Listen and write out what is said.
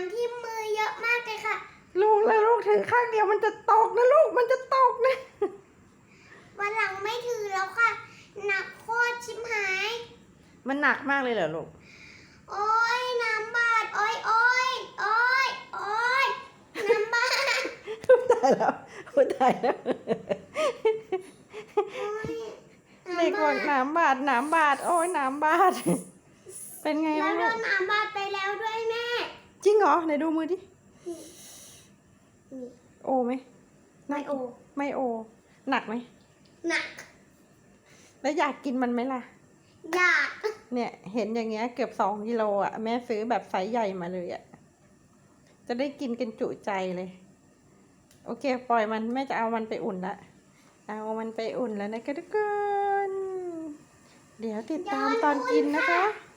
ารที่มือเยอะมากเลยค่ะ ลูกแล้วลูกถือข้างเดียวมันจะตกนะลูกมันจะตกนะ วันหลังไม่ถือแล้วค่ะ หนักโคตรชิมหาย มันหนักมากเลยเหรอลูก โอ้ยน้ำบาดโอ้ยโอ้ยโอ้ยโอ้ยน้ำบาดตายแล้วตายแล้วเด็กบอกน้ำบาดน้ำบาดโอ้ยน้ำบาดเป็นไงบ้างลูก นน้ำบาดไปแล้ว เหรอ ไหนดูมือดินี่โอไหมไม่โอ ไม่โอ หนักไหม หนัก แล้วอยากกินมันไหมล่ะ อยาก เนี่ยเห็นอย่างเงี้ยเกือบสองกิโลอะ แม่ซื้อแบบไซส์ใหญ่มาเลยอะ จะได้กินกันจุใจเลย โอเค ปล่อยมันแม่จะเอามันไปอุ่นละ เอามันไปอุ่นแล้วนะคะทุกคน เดี๋ยวติดตามตอนกินนะคะย้อนอุ่นค่ะ